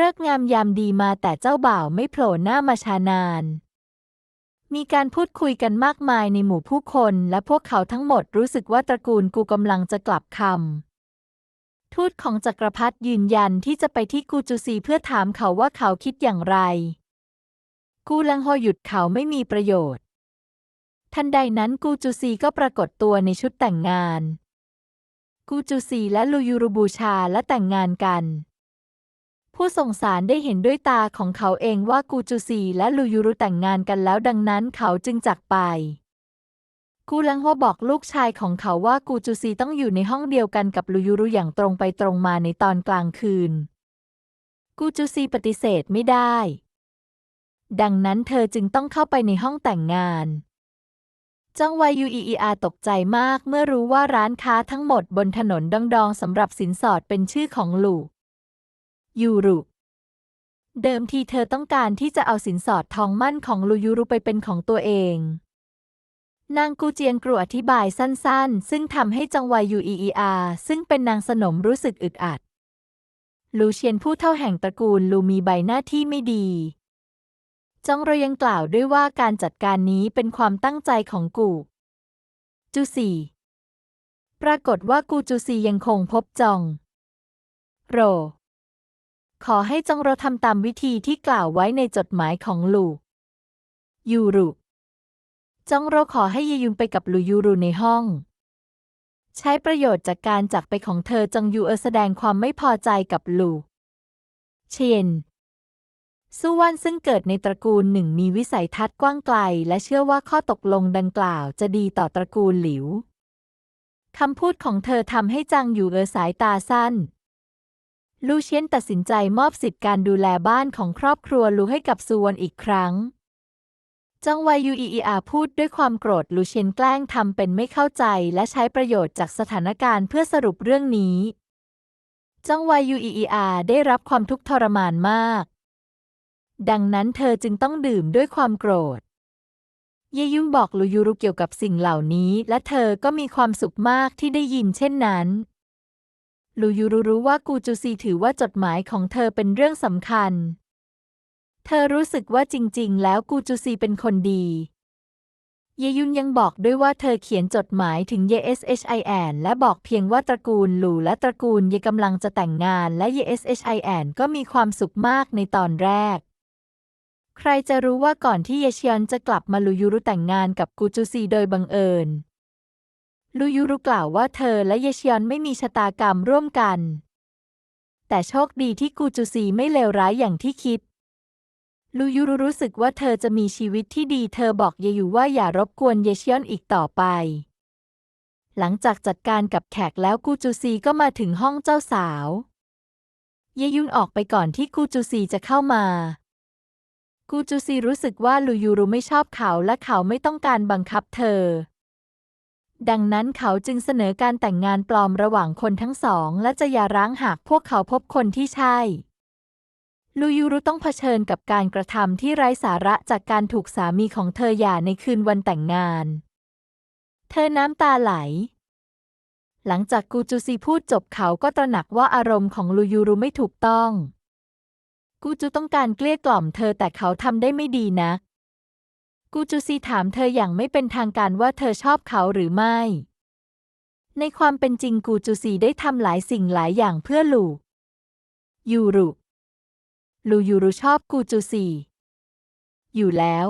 เลิกงามยามดีมาแต่เจ้าบ่าวไม่โผล่หน้ามาชานาน มีการพูดคุยกันมากมายในหมู่ผู้คน และพวกเขาทั้งหมดรู้สึกว่าตระกูลกูกำลังจะกลับคำ ทูตของจักรพรรดิยืนยันที่จะไปที่กูจูซีเพื่อถามเขาว่าเขาคิดอย่างไร กูลังโฮหยุดเขาไม่มีประโยชน์ ทันใดนั้นกูจูซีก็ปรากฏตัวในชุดแต่งงาน กูจูซีและลูยูรุบูชาและแต่งงานกัน ผู้ส่งสารได้เห็นด้วยตาของเขาเองว่ากูจูซีและลูยูรุแต่งงานกันแล้วดังนั้นเขาจึงจากไป กูลังโฮบอกลูกชายของเขาว่ากูจูซีต้องอยู่ในห้องเดียวกันกับลูยูรุอย่างตรงไปตรงมาในตอนกลางคืน กูจูซีปฏิเสธไม่ได้ ดังนั้นเธอจึงต้องเข้าไปในห้องแต่งงานจังวายูอีอีอาตกใจมากเมื่อรู้ว่าร้านค้าทั้งหมดบนถนนดองดองสำหรับสินสอดเป็นชื่อของหลู่ ยูรุ เดิมทีเธอต้องการที่จะเอาสินสอดทองมั่นของลูยูรุไปเป็นของตัวเอง นางกูเจียงกลัวอธิบายสั้นๆ ซึ่งทำให้จังวายูอีอีอา ซึ่งเป็นนางสนมรู้สึกอึดอัด ลูเชียนผู้เท่าแห่งตระกูลลูมีใบหน้าที่ไม่ดีจองโรยังกล่าวด้วยว่าการจัดการนี้เป็นความตั้งใจของกูจูซีปรากฏว่ากูจูซียังคงพบจอง โร ขอให้จงโรทำตามวิธีที่กล่าวไว้ในจดหมายของลูยูรุจงโรขอให้เยยุนไปกับลูยูรุในห้อง ใช้ประโยชน์จากการจากไปของเธอจงยูเออแสดงความไม่พอใจกับลูเชนสุวรรณซึ่งเกิดในตระกูลหนึ่งมีวิสัยทัศน์กว้างไกล และเชื่อว่าข้อตกลงดังกล่าวจะดีต่อตระกูลหลิวคำพูดของเธอทำให้จางอยู่เออสายตาสั้น ลูเชียนตัดสินใจมอบสิทธิการดูแลบ้านของครอบครัวลูให้กับสุวรรณอีกครั้ง จังวายูอีอีอาพูดด้วยความโกรธลูเชียนแกล้งทำเป็นไม่เข้าใจและใช้ประโยชน์จากสถานการณ์เพื่อสรุปเรื่องนี้ จังวายูอีอีอาได้รับความทุกข์ทรมานมาก ดังนั้นเธอจึงต้องดื่มด้วยความโกรธ เยยุนบอกลูยูรุเกี่ยวกับสิ่งเหล่านี้ และเธอก็มีความสุขมากที่ได้ยินเช่นนั้น ลูยูรุรู้ว่ากูจูซีถือว่าจดหมายของเธอเป็นเรื่องสำคัญ เธอรู้สึกว่าจริง ๆ แล้วกูจูซีเป็นคนดี เยยุนยังบอกด้วยว่าเธอเขียนจดหมายถึงเย SHIN และบอกเพียงว่าตระกูลหลู่และตระกูลเยกำลังจะแต่งงานและเย SHIN ก็มีความสุขมากในตอนแรก ใครจะรู้ว่าก่อนที่เยเชียนจะกลับมาลูยูรุแต่งงานกับกูจูซีโดยบังเอิญ ลูยูรุกล่าวว่าเธอและเยเชียนไม่มีชะตากรรมร่วมกัน แต่โชคดีที่กูจูซีไม่เลวร้ายอย่างที่คิด ลูยูรุรู้สึกว่าเธอจะมีชีวิตที่ดี เธอบอกเยยูว่าอย่ารบกวนเยเชียนอีกต่อไป หลังจากจัดการกับแขกแล้วกูจูซีก็มาถึงห้องเจ้าสาว เยยุนออกไปก่อนที่กูจูซีจะเข้ามากูจูซีรู้สึกว่าลูยูรุไม่ชอบเขาและเขาไม่ต้องการบังคับเธอ ดังนั้นเขาจึงเสนอการแต่งงานปลอมระหว่างคนทั้งสอง และจะหย่าร้างหากพวกเขาพบคนที่ใช่ ลูยูรุต้องเผชิญกับการกระทำที่ไร้สาระจากการถูกสามีของเธอหย่าในคืนวันแต่งงาน เธอน้ำตาไหล หลังจากกูจูซีพูดจบเขาก็ตระหนักว่าอารมณ์ของลูยูรุไม่ถูกต้อง กูจูต้องการเกลี้ยกล่อมเธอแต่เขาทำได้ไม่ดีนัก กูจูซีถามเธออย่างไม่เป็นทางการว่าเธอชอบเขาหรือไม่ ในความเป็นจริงกูจูซีได้ทำหลายสิ่งหลายอย่างเพื่อลูยูรุลูยูรุชอบกูจูซี อยู่แล้ว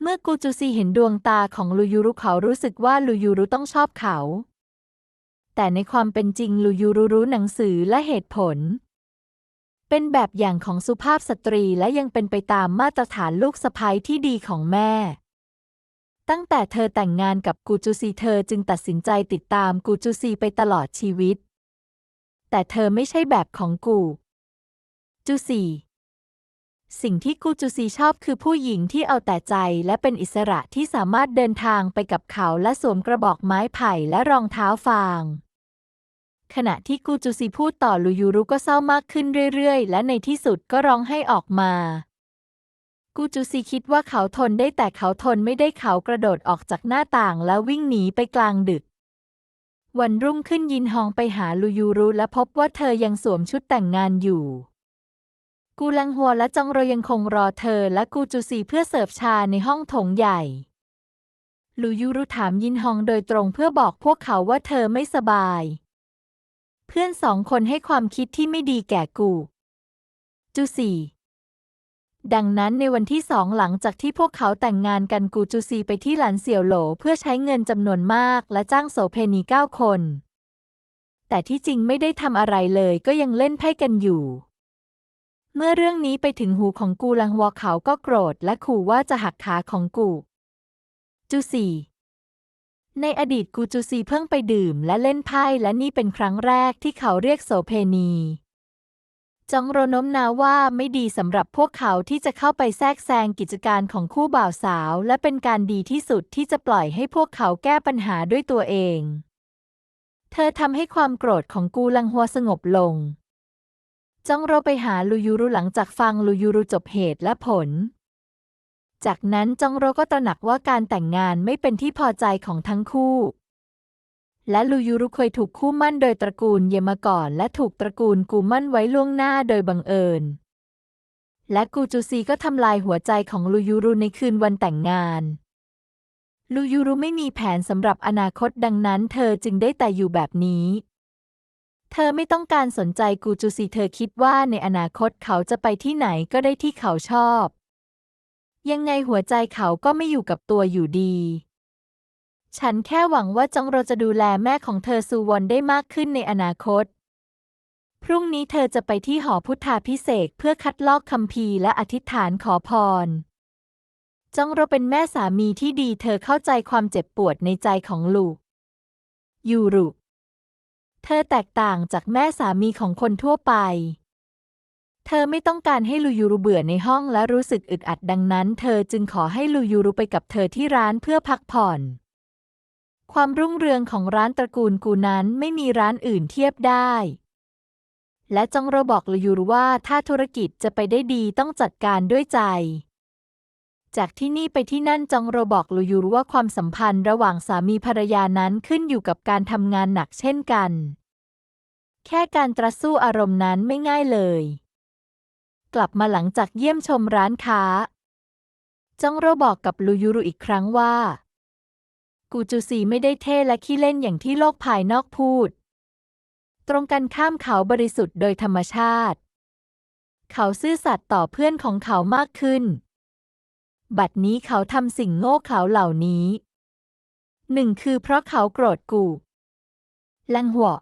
เมื่อกูจูซีเห็นดวงตาของลูยูรุเขารู้สึกว่าลูยูรุต้องชอบเขา แต่ในความเป็นจริงลูยูรุรู้หนังสือและเหตุผล เป็นแบบอย่างของสุภาพสตรีและยังเป็นไปตามมาตรฐานลูกสะใภ้ที่ดีของแม่ ตั้งแต่เธอแต่งงานกับกูจูซีเธอจึงตัดสินใจติดตามกูจูซีไปตลอดชีวิต แต่เธอไม่ใช่แบบของกูจูซีสิ่งที่กูจูซีชอบคือผู้หญิงที่เอาแต่ใจและเป็นอิสระที่สามารถเดินทางไปกับเขาและสวมกระบอกไม้ไผ่และรองเท้าฟาง ขณะที่กูจูซีพูดต่อลูยูรุก็เศร้ามากขึ้นเรื่อยๆ และในที่สุดก็ร้องให้ออกมา กูจูซีคิดว่าเขาทนได้แต่เขาทนไม่ได้เขากระโดดออกจากหน้าต่างแล้ววิ่งหนีไปกลางดึก วันรุ่งขึ้นยินฮองไปหาลูยูรุและพบว่าเธอยังสวมชุดแต่งงานอยู่ กูลังหัวและจองโรยังคงรอเธอและกูจูซีเพื่อเสิร์ฟชาในห้องโถงใหญ่ลูยูรุถามยินฮองโดยตรงเพื่อบอกพวกเขาว่าเธอไม่สบาย เพื่อนสองคนให้ความคิดที่ไม่ดีแก่กู จูซีดังนั้นในวันที่สองหลังจากที่พวกเขาแต่งงานกันกูจูซีไปที่หลานเสี่ยวโหลเพื่อใช้เงินจำนวนมากและจ้างโสเพณีเก้าคน แต่ที่จริงไม่ได้ทำอะไรเลยก็ยังเล่นไพ่กันอยู่ เมื่อเรื่องนี้ไปถึงหูของกูลังวอเขาก็โกรธและขู่ว่าจะหักขาของกู จูซี ในอดีตกูจูซีเพิ่งไปดื่มและเล่นไพ่และนี่เป็นครั้งแรกที่เขาเรียกโสเพณี จองโรน้มน้าวว่าไม่ดีสำหรับพวกเขาที่จะเข้าไปแทรกแซงกิจการของคู่บ่าวสาว และเป็นการดีที่สุดที่จะปล่อยให้พวกเขาแก้ปัญหาด้วยตัวเอง เธอทำให้ความโกรธของกูลังฮัวสงบลง จองโรไปหาลูยูรุหลังจากฟังลูยูรุจบเหตุและผล จากนั้นจองโรก็ตระหนักว่าการแต่งงานไม่เป็นที่พอใจของทั้งคู่ และลูยูรุเคยถูกคู่มั่นโดยตระกูลเยมาก่อน และถูกตระกูลกูมั่นไว้ล่วงหน้าโดยบังเอิญ และกูจูซีก็ทำลายหัวใจของลูยูรุในคืนวันแต่งงานลูยูรุไม่มีแผนสำหรับอนาคตดังนั้น เธอจึงได้แต่อยู่แบบนี้ เธอไม่ต้องการสนใจกูจูซีเธอคิดว่าในอนาคตเขาจะไปที่ไหนก็ได้ที่เขาชอบ ยังไงหัวใจเขาก็ไม่อยู่กับตัวอยู่ดี ฉันแค่หวังว่าจองโรจะดูแลแม่ของเธอซูวอนได้มากขึ้นในอนาคต พรุ่งนี้เธอจะไปที่หอพุทธาพิเศษเพื่อคัดลอกคัมภีและอธิษฐานขอพร จองโรเป็นแม่สามีที่ดีเธอเข้าใจความเจ็บปวดในใจของลูก ยูรุ เธอแตกต่างจากแม่สามีของคนทั่วไป เธอไม่ต้องการให้ลูยูรุเบื่อในห้องและรู้สึกอึดอัดดังนั้น เธอจึงขอให้ลูยูรุไปกับเธอที่ร้านเพื่อพักผ่อน ความรุ่งเรืองของร้านตระกูลกูนั้นไม่มีร้านอื่นเทียบได้ และจองโรบอกลูยูรุว่าถ้าธุรกิจจะไปได้ดีต้องจัดการด้วยใจ จากที่นี่ไปที่นั่นจองโรบอกลูยูรุว่าความสัมพันธ์ระหว่างสามีภรรยานั้นขึ้นอยู่กับการทำงานหนักเช่นกัน แค่การตรัสสู้อารมณ์นั้นไม่ง่ายเลย กลับมาหลังจากเยี่ยมชมร้านค้า จ้องโรบอกกับลูยูรุอีกครั้งว่า กูจูซีไม่ได้เท่และขี้เล่นอย่างที่โลกภายนอกพูด ตรงกันข้ามเขาบริสุทธิ์โดยธรรมชาติ เขาซื่อสัตย์ต่อเพื่อนของเขามากขึ้น บัดนี้เขาทำสิ่งโง่เขลาเหล่านี้หนึ่งคือเพราะเขาโกรธกู ลังหัว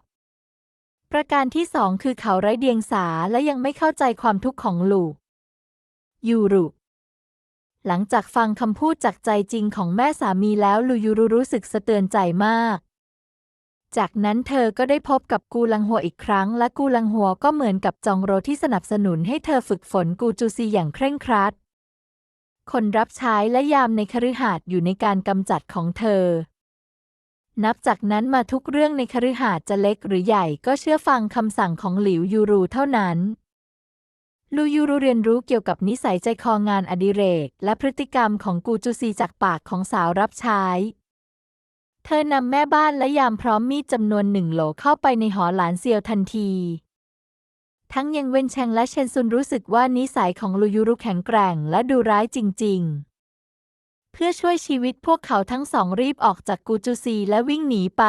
ประการที่สองคือเขาไร้เดียงสาและยังไม่เข้าใจความทุกข์ของลูกยูรุ หลังจากฟังคำพูดจากใจจริงของแม่สามีแล้วลูยูรุรู้สึกสะเตือนใจมาก จากนั้นเธอก็ได้พบกับกูลังหัวอีกครั้ง และกูลังหัวก็เหมือนกับจองโรที่สนับสนุนให้เธอฝึกฝนกูจูซีอย่างเคร่งครัด คนรับใช้และยามในคฤหาสน์อยู่ในการกำจัดของเธอ นับจากนั้นมาทุกเรื่องในคฤหาสน์จะเล็กหรือใหญ่ก็เชื่อฟังคำสั่งของหลิวยูรูเท่านั้นลูยูรูเรียนรู้เกี่ยวกับนิสัยใจคองานอดิเรก และพฤติกรรมของกูจูซีจากปากของสาวรับใช้ เธอนำแม่บ้านและยามพร้อมมีดจำนวนหนึ่งโหลเข้าไปในหอหลานเซียวทันที ทั้งยังเวนแชงและเชนซุนรู้สึกว่านิสัยของลูยูรุแข็งแกร่งและดูร้ายจริง ๆ เพื่อช่วยชีวิตพวกเขาทั้งสองรีบออกจากกูจูซีและวิ่งหนีไป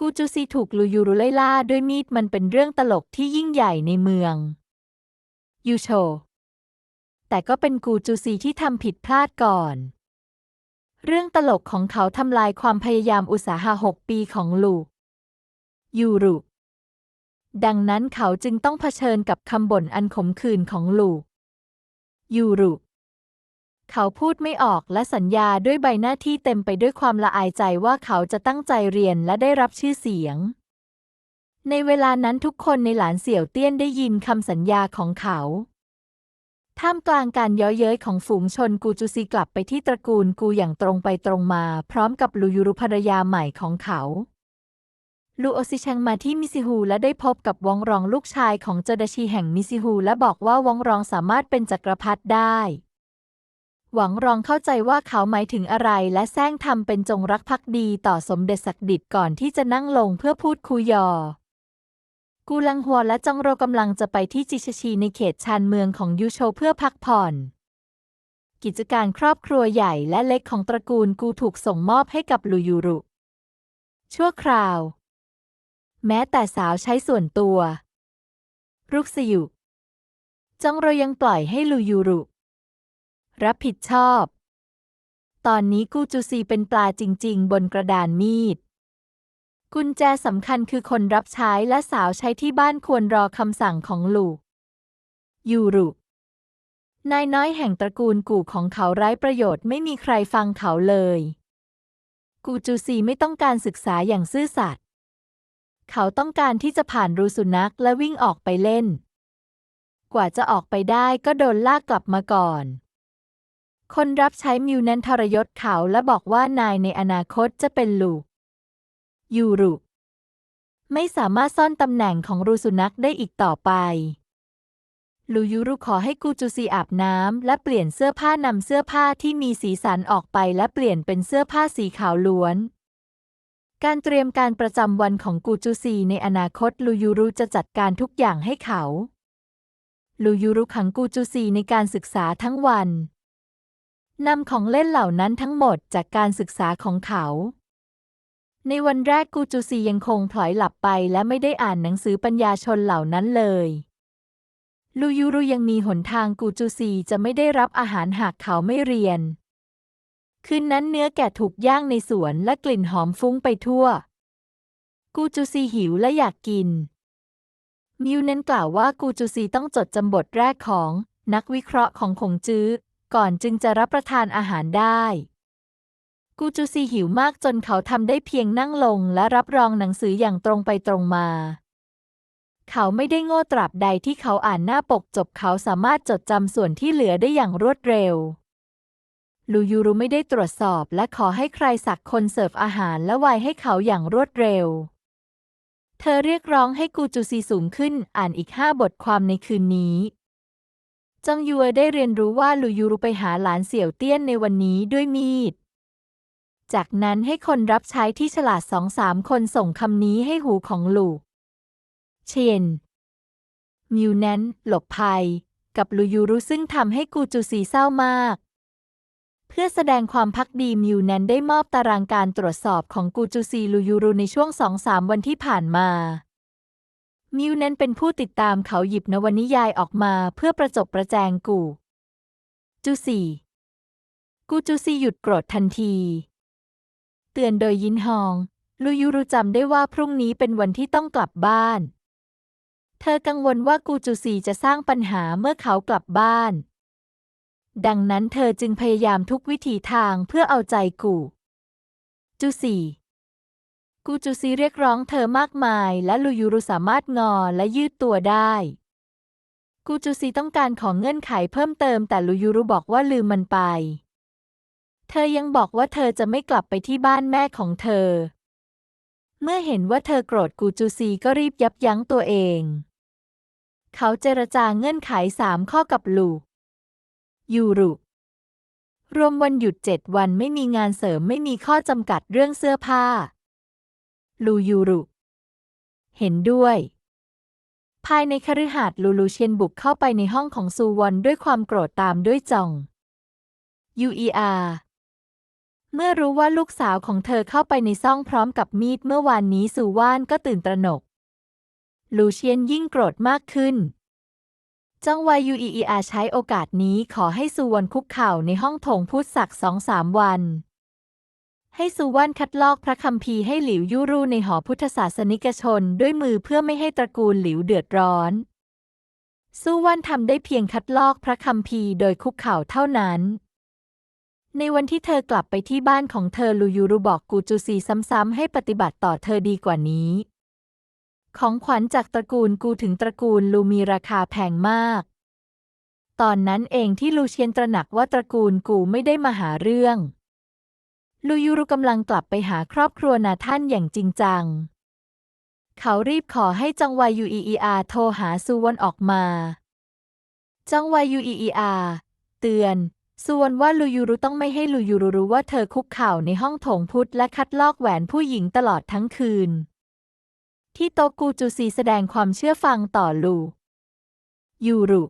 กูจูซีถูกลูยูรุไล่ล่าด้วยมีดมันเป็นเรื่องตลกที่ยิ่งใหญ่ในเมือง ยูโช แต่ก็เป็นกูจูซีที่ทำผิดพลาดก่อน เรื่องตลกของเขาทำลายความพยายามอุตสาหะหกปีของลูยูรุดังนั้นเขาจึงต้องเผชิญกับคำบ่นอันขมขื่นของลูยูรุ เขาพูดไม่ออกและสัญญาด้วยใบหน้าที่เต็มไปด้วยความละอายใจว่าเขาจะตั้งใจเรียนและได้รับชื่อเสียง ในเวลานั้นทุกคนในหลานเสี่ยวเตี้ยนได้ยินคำสัญญาของเขาท่ามกลางการย้อยเย้ยของฝูงชนกูจูซีกลับไปที่ตระกูลกูอย่างตรงไปตรงมา พร้อมกับลูยูรุภรรยาใหม่ของเขาลูโอซิชังมาที่มิซิฮูและได้พบกับวองรองลูกชายของเจดาชีแห่งมิซิฮูและบอกว่าวองรองสามารถเป็นจักรพรรดิได้ หวังรองเข้าใจว่าเขาหมายถึงอะไรและแซงทำเป็นจงรักภักดีต่อสมเด็จศักดิตก่อนที่จะนั่งลงเพื่อพูดคุยยอกูลังฮัวและจองโรกำลังจะไปที่จิชชีในเขตชานเมืองของยูโชเพื่อพักผ่อน กิจการครอบครัวใหญ่และเล็กของตระกูลกูถูกส่งมอบให้กับลูยูรุ ชั่วคราว แม้แต่สาวใช้ส่วนตัว รุกสยุจองโรยังปล่อยให้ลูยูรุ รับผิดชอบ ตอนนี้กูจูซีเป็นปลาจริง ๆ บนกระดานมีด กุญแจสำคัญคือคนรับใช้และสาวใช้ที่บ้านควรรอคำสั่งของลูก ยูรุนายน้อยแห่งตระกูลกูของเขาไร้ประโยชน์ไม่มีใครฟังเขาเลย กูจูซีไม่ต้องการศึกษาอย่างซื่อสัตย์ เขาต้องการที่จะผ่านรูสุนัขและวิ่งออกไปเล่น กว่าจะออกไปได้ก็โดนลากกลับมาก่อน คนรับใช้มิวนั้นทรยศเขาและบอกว่านายในอนาคตจะเป็นลูกยูรุ ไม่สามารถซ่อนตำแหน่งของรูสุนัขได้อีกต่อไป ลูยูรุขอให้กูจูซีอาบน้ำและเปลี่ยนเสื้อผ้านำเสื้อผ้าที่มีสีสันออกไปและเปลี่ยนเป็นเสื้อผ้าสีขาวล้วน การเตรียมการประจำวันของกูจูซีในอนาคตลูยูรุจะจัดการทุกอย่างให้เขาลูยูรุขังกูจูซีในการศึกษาทั้งวัน นำของเล่นเหล่านั้นทั้งหมดจากการศึกษาของเขา ในวันแรกกูจูซียังคงพลอยหลับไปและไม่ได้อ่านหนังสือปัญญาชนเหล่านั้นเลยลูยูรุยังมีหนทางกูจูซีจะไม่ได้รับอาหารหากเขาไม่เรียน คืนนั้นเนื้อแกะถูกย่างในสวนและกลิ่นหอมฟุ้งไปทั่ว กูจูซีหิวและอยากกิน มิวเน้นกล่าวว่ากูจูซีต้องจดจำบทแรกของนักวิเคราะห์ของคงจื้อ ก่อนจึงจะรับประทานอาหารได้ กูจูซีหิวมากจนเขาทำได้เพียงนั่งลงและรับรองหนังสืออย่างตรงไปตรงมา เขาไม่ได้โง่ตราบใดที่เขาอ่านหน้าปกจบเขาสามารถจดจำส่วนที่เหลือได้อย่างรวดเร็วลูยูรุไม่ได้ตรวจสอบและขอให้ใครสักคนเสิร์ฟอาหารและไวน์ให้เขาอย่างรวดเร็ว เธอเรียกร้องให้กูจูซีสูงขึ้นอ่านอีกห้าบทความในคืนนี้ จงยัวได้เรียนรู้ว่าลูยูรุไปหาหลานเสี่ยวเตี้ยนในวันนี้ด้วยมีด จากนั้นให้คนรับใช้ที่ฉลาดสองสามคนส่งคำนี้ให้หูของลูกเชนมิวนั้นหลบภัย กับลูยูรุซึ่งทำให้กูจูซีเศร้ามาก เพื่อแสดงความพักดีมิวนั้นได้มอบตารางการตรวจสอบของกูจูซีลูยูรุในช่วงสองสามวันที่ผ่านมา มิวเน้นเป็นผู้ติดตามเขาหยิบนวนิยายออกมาเพื่อประจบประแจงกู จูซีกูจูซีหยุดโกรธทันที เตือนโดยยินฮอง ลูยูรุจำได้ว่าพรุ่งนี้เป็นวันที่ต้องกลับบ้าน เธอกังวลว่ากูจูซีจะสร้างปัญหาเมื่อเขากลับบ้าน ดังนั้นเธอจึงพยายามทุกวิถีทางเพื่อเอาใจกู จูซี กูจูซีเรียกร้องเธอมากมาย และลูยูรุสามารถงอและยืดตัวได้ กูจูซีต้องการของเงื่อนไขเพิ่มเติมแต่ลูยูรุบอกว่าลืมมันไป เธอยังบอกว่าเธอจะไม่กลับไปที่บ้านแม่ของเธอ เมื่อเห็นว่าเธอโกรธกูจูซีก็รีบยับยั้งตัวเอง เขาเจรจาเงื่อนไขสามข้อกับลูยูรุรวมวันหยุดเจ็ดวันไม่มีงานเสริมไม่มีข้อจำกัดเรื่องเสื้อผ้า ลูยูรุ เห็นด้วย ภายในคฤหาสน์ลูลูเชียนบุกเข้าไปในห้องของซูวอนด้วยความโกรธตามด้วยจอง UER เมื่อรู้ว่าลูกสาวของเธอเข้าไปในซ่องพร้อมกับมีดเมื่อวานนี้ซูว่านก็ตื่นตระหนก ลูเชียนยิ่งโกรธมากขึ้นจองวายูอีอาใช้โอกาสนี้ขอให้ซูวอนคุกเข่าในห้องโถงพูดสักสองสามวัน ให้ซูว่านคัดลอกพระคัมภีร์ให้หลิวยู่รู่ในหอพุทธศาสนิกชนด้วยมือเพื่อไม่ให้ตระกูลหลิวเดือดร้อน ซูว่านทำได้เพียงคัดลอกพระคัมภีร์โดยคุกเข่าเท่านั้น ในวันที่เธอกลับไปที่บ้านของเธอลูยูรุบอกกูจูซีซ้ำๆให้ปฏิบัติต่อเธอดีกว่านี้ ของขวัญจากตระกูลกูถึงตระกูลลูมีราคาแพงมาก ตอนนั้นเองที่ลูเชียนตระหนักว่าตระกูลกูไม่ได้มาหาเรื่อง ลูยูรุกำลังกลับไปหาครอบครัวนาท่านอย่างจริงจัง เขารีบขอให้จังวายูอีอีอาโทรหาซูวอนออกมา จังวายูอีอีอาเตือนส่วอนว่าลูยูรุต้องไม่ให้ลูยูรุรู้ว่าเธอคุกเข่าในห้องโถงพุทธและคัดลอกแหวนผู้หญิงตลอดทั้งคืน ที่โตกูจูซีแสดงความเชื่อฟังต่อลูยูรุ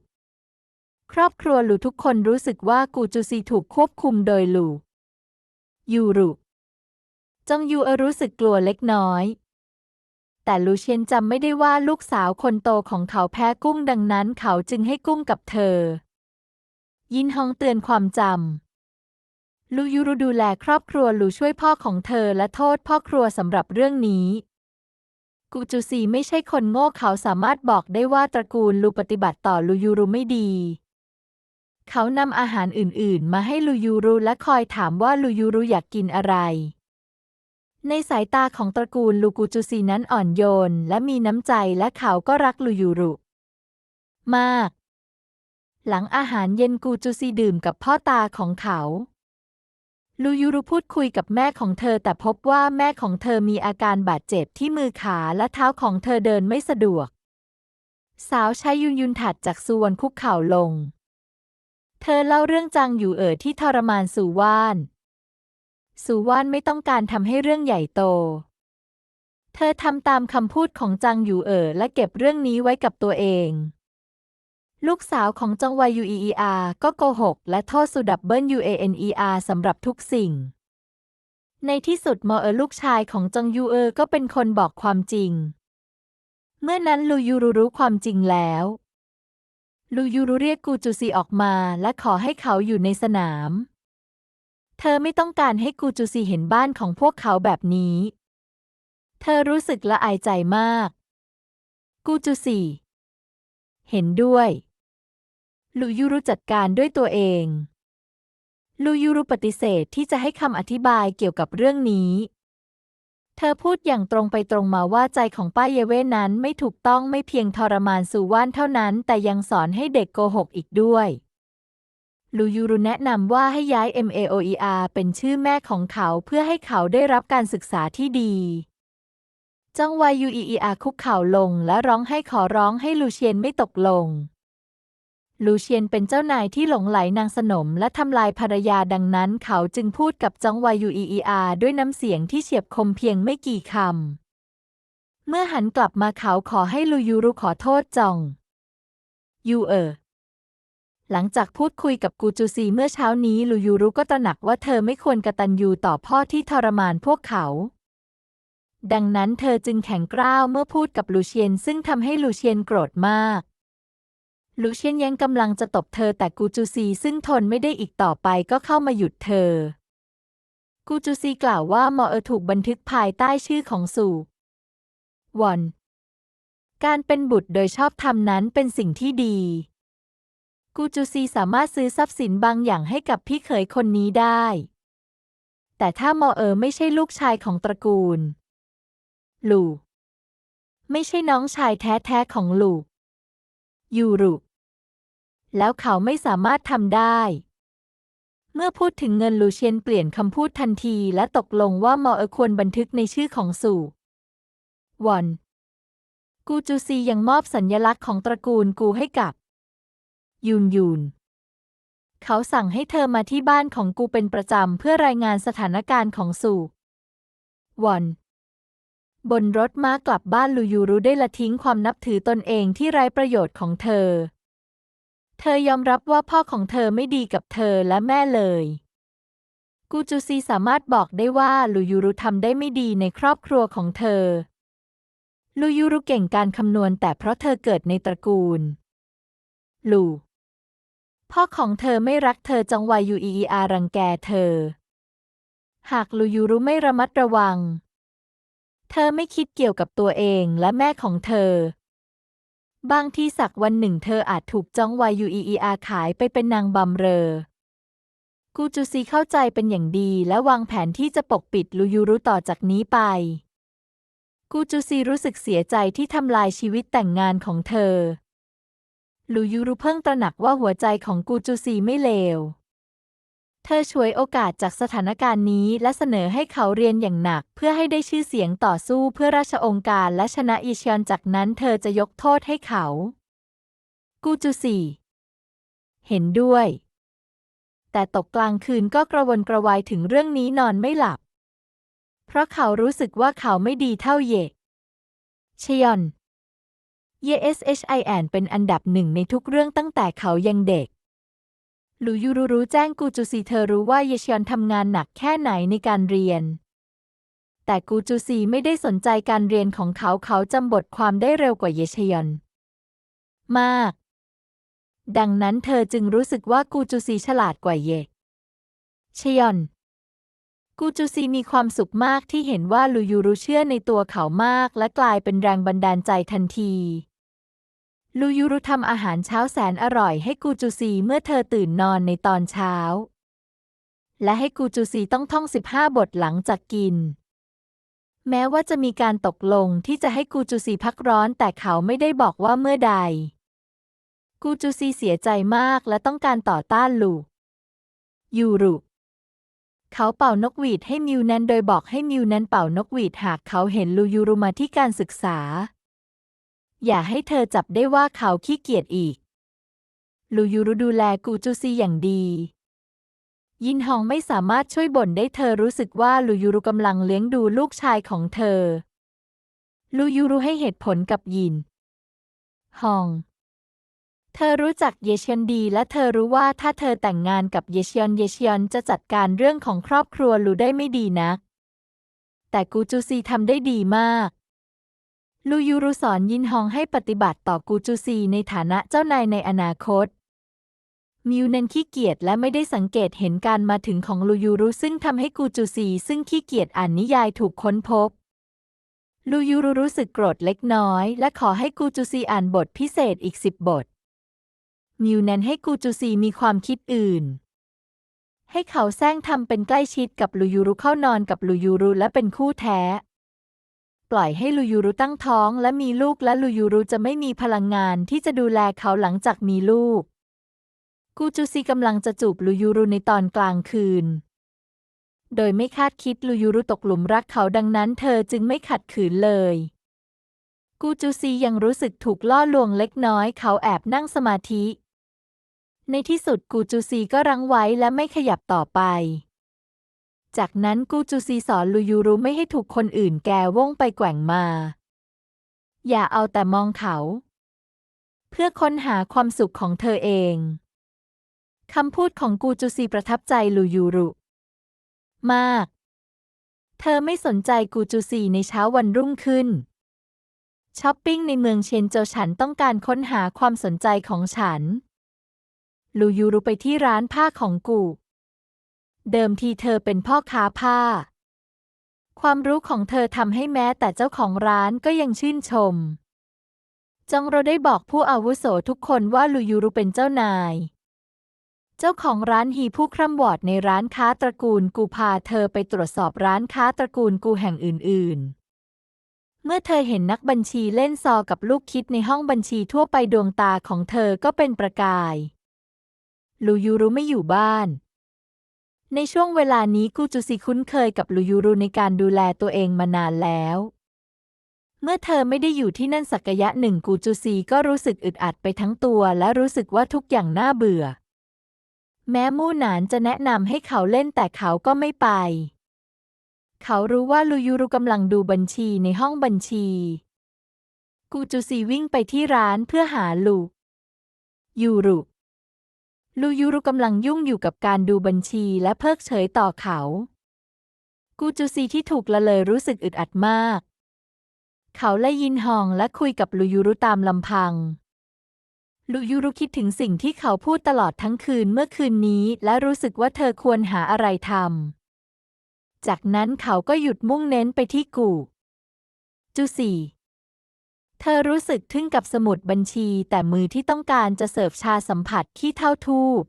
ครอบครัวลูทุกคนรู้สึกว่ากูจูซีถูกควบคุมโดยลู ยูรุจงยูเอรู้สึกกลัวเล็กน้อย แต่ลูเชียนจำไม่ได้ว่าลูกสาวคนโตของเขาแพ้กุ้งดังนั้นเขาจึงให้กุ้งกับเธอ ยินฮองเตือนความจำลูยูรุดูแลครอบครัวลูช่วยพ่อของเธอและโทษพ่อครัวสำหรับเรื่องนี้กูจูซีไม่ใช่คนโง่เขาสามารถบอกได้ว่าตระกูลลูปฏิบัติต่อลูยูรุไม่ดี เขานำอาหารอื่นๆ มาให้ลูยูรุและคอยถามว่าลูยูรุอยากกินอะไร ในสายตาของตระกูลลูกูจูซีนั้นอ่อนโยน และมีน้ำใจและเขาก็รักลูยูรุ มาก หลังอาหารเย็นกูจูซีดื่มกับพ่อตาของเขาลูยูรุพูดคุยกับแม่ของเธอแต่พบว่าแม่ของเธอมีอาการบาดเจ็บที่มือขาและเท้าของเธอเดินไม่สะดวก สาวใช้ยุนยุนถัดจากสุวรรณคุกเข่าลง เธอเล่าเรื่องจังอยู่เอ๋อที่ทรมานสุว่านสุว่านไม่ต้องการทำให้เรื่องใหญ่โต เธอทำตามคำพูดของจังอยู่เอ๋อและเก็บเรื่องนี้ไว้กับตัวเอง ลูกสาวของจงวายูอีอาก็โกหก และโทษสุดับเบิลยูเอ็นอีอาสำหรับทุกสิ่ง ในที่สุดมอเออลูกชายของจงยูเออก็เป็นคนบอกความจริง เมื่อนั้นลูยูรุรู้ความจริงแล้ว ลูยูรุเรียกกูจูซีออกมาและขอให้เขาอยู่ในสนาม เธอไม่ต้องการให้กูจูซีเห็นบ้านของพวกเขาแบบนี้ เธอรู้สึกละอายใจมาก กูจูซี เห็นด้วยลูยูรุจัดการด้วยตัวเองลูยูรุปฏิเสธที่จะให้คำอธิบายเกี่ยวกับเรื่องนี้ เธอพูดอย่างตรงไปตรงมาว่าใจของป้าเยเว่นั้นไม่ถูกต้องไม่เพียงทรมานสู่ว่านเท่านั้น แต่ยังสอนให้เด็กโกหกอีกด้วยลูยูรุแนะนำว่าให้ย้าย MAOER เป็นชื่อแม่ของเขาเพื่อให้เขาได้รับการศึกษาที่ดีจังวายูอีอาคุกเข่าลงและร้องให้ขอร้องให้ลูเชียนไม่ตกลง ลูเชียนเป็นเจ้านายที่หลงไหลนางสนมและทำลายภรรยาดังนั้น เขาจึงพูดกับจังวายูอีอาด้วยน้ำเสียงที่เฉียบคมเพียงไม่กี่คำ เมื่อหันกลับมาเขาขอให้ลูยูรุขอโทษจอง ยูเออ หลังจากพูดคุยกับกูจูซีเมื่อเช้านี้ลูยูรุก็ตระหนักว่าเธอไม่ควรกระตัญญูต่อพ่อที่ทรมานพวกเขาดังนั้นเธอจึงแข็งกร้าวเมื่อพูดกับลูเชียนซึ่งทำให้ลูเชียนโกรธมาก ลูเชียนยังกำลังจะตบเธอแต่กูจูซีซึ่งทนไม่ได้อีกต่อไปก็เข้ามาหยุดเธอ กูจูซีกล่าวว่ามอเออถูกบันทึกภายใต้ชื่อของสู่วอน การเป็นบุตรโดยชอบธรรมนั้นเป็นสิ่งที่ดี กูจูซีสามารถซื้อทรัพย์สินบางอย่างให้กับพี่เขยคนนี้ได้ แต่ถ้ามอเออไม่ใช่ลูกชายของตระกูล ลู ไม่ใช่น้องชายแท้ๆของลูยูรุ แล้วเขาไม่สามารถทำได้ เมื่อพูดถึงเงินลูเชียนเปลี่ยนคำพูดทันทีและตกลงว่ามอเออควรบันทึกในชื่อของสู่วอนกูจูซียังมอบสัญญลักษณ์ของตระกูลกูให้กับยูนยูนเขาสั่งให้เธอมาที่บ้านของกูเป็นประจำเพื่อรายงานสถานการณ์ของสู่วอนบนรถม้ากลับบ้านลูยูรู้ได้ละทิ้งความนับถือตนเองที่ไร้ประโยชน์ของเธอ เธอยอมรับว่าพ่อของเธอไม่ดีกับเธอและแม่เลย กูจูซีสามารถบอกได้ว่าลูยูรุทำได้ไม่ดีในครอบครัวของเธอ ลูยูรุเก่งการคำนวณแต่เพราะเธอเกิดในตระกูล ลูพ่อของเธอไม่รักเธอจังวายูอีอารังแกเธอ หากลูยูรุไม่ระมัดระวัง เธอไม่คิดเกี่ยวกับตัวเองและแม่ของเธอ บางทีสักวันหนึ่งเธออาจถูกจ้องวายูอีอาขายไปเป็นนางบำเรอ กูจูซีเข้าใจเป็นอย่างดีและวางแผนที่จะปกปิดลูยูรุต่อจากนี้ไป กูจูซีรู้สึกเสียใจที่ทำลายชีวิตแต่งงานของเธอลูยูรุเพิ่งตระหนักว่าหัวใจของกูจูซีไม่เลว เธอช่วยโอกาสจากสถานการณ์นี้และเสนอให้เขาเรียนอย่างหนัก เพื่อให้ได้ชื่อเสียงต่อสู้เพื่อราชองค์การและชนะอิชยอนจากนั้นเธอจะยกโทษให้เขา กูจูซีเห็นด้วย แต่ตกกลางคืนก็กระวนกระวายถึงเรื่องนี้นอนไม่หลับ เพราะเขารู้สึกว่าเขาไม่ดีเท่าเยกชยอน YSHIN เป็นอันดับหนึ่งในทุกเรื่องตั้งแต่เขายังเด็ก หลูยูรูรู้แจ้งกูจูซีเธอรู้ว่าเยชยอนทำงานหนักแค่ไหนในการเรียน แต่กูจูซีไม่ได้สนใจการเรียนของเขาเขาจำบทความได้เร็วกว่าเยชยอน มาก ดังนั้นเธอจึงรู้สึกว่ากูจูซีฉลาดกว่าเยชยอน กูจูซีมีความสุขมากที่เห็นว่าลูยูรุเชื่อในตัวเขามาก และกลายเป็นแรงบันดาลใจทันที ลูยูรุทำอาหารเช้าแสนอร่อยให้กูจูซีเมื่อเธอตื่นนอนในตอนเช้า และให้กูจูซีต้องท่อง 15 บทหลังจากกิน แม้ว่าจะมีการตกลงที่จะให้กูจูซีพักร้อนแต่เขาไม่ได้บอกว่าเมื่อใด กูจูซีเสียใจมากและต้องการต่อต้านลูยูรุเขาเป่านกหวีดให้มิวนั้นโดยบอกให้มิวนั้นเป่านกหวีดหากเขาเห็นลูยูรุมาที่การศึกษา อย่าให้เธอจับได้ว่าเขาขี้เกียจอีก ลูยูรุดูแลกูจูซีอย่างดี ยินฮองไม่สามารถช่วยบ่นได้เธอรู้สึกว่าลูยูรุกำลังเลี้ยงดูลูกชายของเธอ ลูยูรุให้เหตุผลกับยิน ฮอง เธอรู้จักเยเชียนดี และเธอรู้ว่าถ้าเธอแต่งงานกับเยเชียนเยเชียนจะจัดการเรื่องของครอบครัวลูได้ไม่ดีนัก แต่กูจูซีทำได้ดีมาก ลูยูรุสอนยินฮองให้ปฏิบัติต่อกูจูซีในฐานะเจ้านายในอนาคต มิวเนนขี้เกียจและไม่ได้สังเกตเห็นการมาถึงของลูยูรุซึ่งทำให้กูจูซีซึ่งขี้เกียจอ่านนิยายถูกค้นพบ ลูยูรุรู้สึกโกรธเล็กน้อย และขอให้กูจูซีอ่านบทพิเศษอีกสิบบท มิวแนนให้กูจูซีมีความคิดอื่น ให้เขาแซงทำเป็นใกล้ชิดกับลูยูรุเข้านอนกับลูยูรุและเป็นคู่แท้ ปล่อยให้ลูยูรุตั้งท้องและมีลูกและลูยูรุจะไม่มีพลังงานที่จะดูแลเขาหลังจากมีลูก กูจูซีกำลังจะจูบลูยูรุในตอนกลางคืน โดยไม่คาดคิดลูยูรุตกหลุมรักเขาดังนั้นเธอจึงไม่ขัดขืนเลย กูจูซียังรู้สึกถูกล่อลวงเล็กน้อยเขาแอบนั่งสมาธิ ในที่สุดกูจูซีก็รั้งไว้และไม่ขยับต่อไป จากนั้นกูจูซีสอนลูยูรุไม่ให้ถูกคนอื่นแกว่งไปแกว่งมา อย่าเอาแต่มองเขา เพื่อค้นหาความสุขของเธอเอง คำพูดของกูจูซีประทับใจลูยูรุ มาก เธอไม่สนใจกูจูซีในเช้าวันรุ่งขึ้นช้อปปิ้งในเมืองเชนโจฉันต้องการค้นหาความสนใจของฉัน ลูยูรุไปที่ร้านผ้าของกู เดิมทีเธอเป็นพ่อค้าผ้า ความรู้ของเธอทำให้แม้แต่เจ้าของร้านก็ยังชื่นชม จองโราได้บอกผู้อาวุโสทุกคนว่าลูยูรุเป็นเจ้านาย เจ้าของร้านฮีผู้คร่ำวอดในร้านค้าตระกูลกูพาเธอไปตรวจสอบร้านค้าตระกูลกูแห่งอื่น ๆเมื่อเธอเห็นนักบัญชีเล่นซอกับลูกคิดในห้องบัญชีทั่วไปดวงตาของเธอก็เป็นประกาย ลูยูรุไม่อยู่บ้าน ในช่วงเวลานี้กูจูซิคุ้นเคยกับลูยูรุในการดูแลตัวเองมานานแล้ว เมื่อเธอไม่ได้อยู่ที่นั่นสักยะหนึ่งกูจูซีก็รู้สึกอึดอัดไปทั้งตัว และรู้สึกว่าทุกอย่างน่าเบื่อ แม้มู่หนานจะแนะนำให้เขาเล่นแต่เขาก็ไม่ไป เขารู้ว่าลูยูรุกำลังดูบัญชีในห้องบัญชี กูจูซีวิ่งไปที่ร้านเพื่อหาลูยูรุ ลูยูรุกำลังยุ่งอยู่กับการดูบัญชีและเพิกเฉยต่อเขา กูจูซีที่ถูกละเลยรู้สึกอึดอัดมาก เขาและยินฮองและคุยกับลูยูรุตามลำพัง ลูยูรุคิดถึงสิ่งที่เขาพูดตลอดทั้งคืนเมื่อคืนนี้ และรู้สึกว่าเธอควรหาอะไรทำ จากนั้นเขาก็หยุดมุ่งเน้นไปที่กู จูซี เธอรู้สึกทึ่งกับสมุดบัญชีแต่มือที่ต้องการจะเสิร์ฟชาสัมผัสขี้เท่าทูบ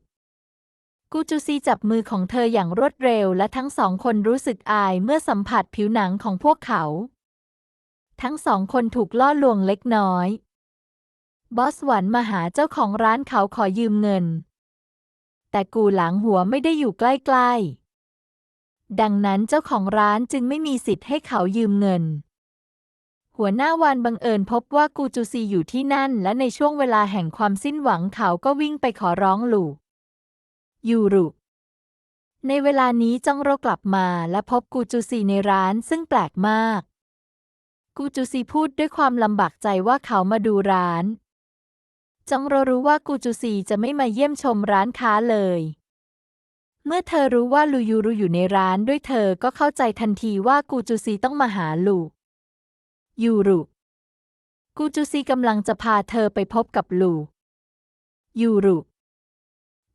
กูจูซีจับมือของเธออย่างรวดเร็วและทั้งสองคนรู้สึกอายเมื่อสัมผัสผิวหนังของพวกเขา ทั้งสองคนถูกล่อลวงเล็กน้อย บอสหวันมาหาเจ้าของร้านเขาขอยืมเงิน แต่กูหลังหัวไม่ได้อยู่ใกล้ ๆ ดังนั้นเจ้าของร้านจึงไม่มีสิทธิ์ให้เขายืมเงิน หัวหน้าวานบังเอิญพบว่ากูจูซีอยู่ที่นั่น และในช่วงเวลาแห่งความสิ้นหวังเขาก็วิ่งไปขอร้องหลู่ยูรุในเวลานี้จองโรกลับมาและพบกูจูซีในร้านซึ่งแปลกมาก กูจูซีพูดด้วยความลำบากใจว่าเขามาดูร้านจองโรรู้ว่ากูจูซีจะไม่มาเยี่ยมชมร้านค้าเลย เมื่อเธอรู้ว่าลูยูรุอยู่ในร้านด้วยเธอก็เข้าใจทันทีว่ากูจูซีต้องมาหาลู ยูรุกูจูซีกำลังจะพาเธอไปพบกับลูยูรุ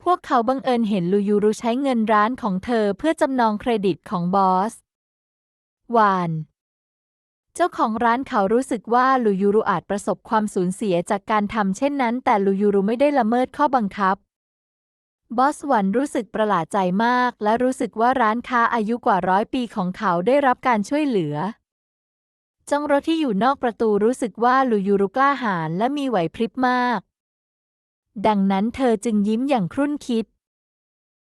พวกเขาบังเอิญเห็นลูยูรุใช้เงินร้านของเธอเพื่อจำนองเครดิตของบอส วาน เจ้าของร้านเขารู้สึกว่าลูยูรุอาจประสบความสูญเสียจากการทำเช่นนั้น แต่ลูยูรุไม่ได้ละเมิดข้อบังคับ บอสวันรู้สึกประหลาดใจมาก และรู้สึกว่าร้านค้าอายุกว่าร้อยปีของเขาได้รับการช่วยเหลือ จ้องรถที่อยู่นอกประตูรู้สึกว่าลูยูรุกล้าหาญและมีไหวพริบมาก ดังนั้นเธอจึงยิ้มอย่างครุ่นคิด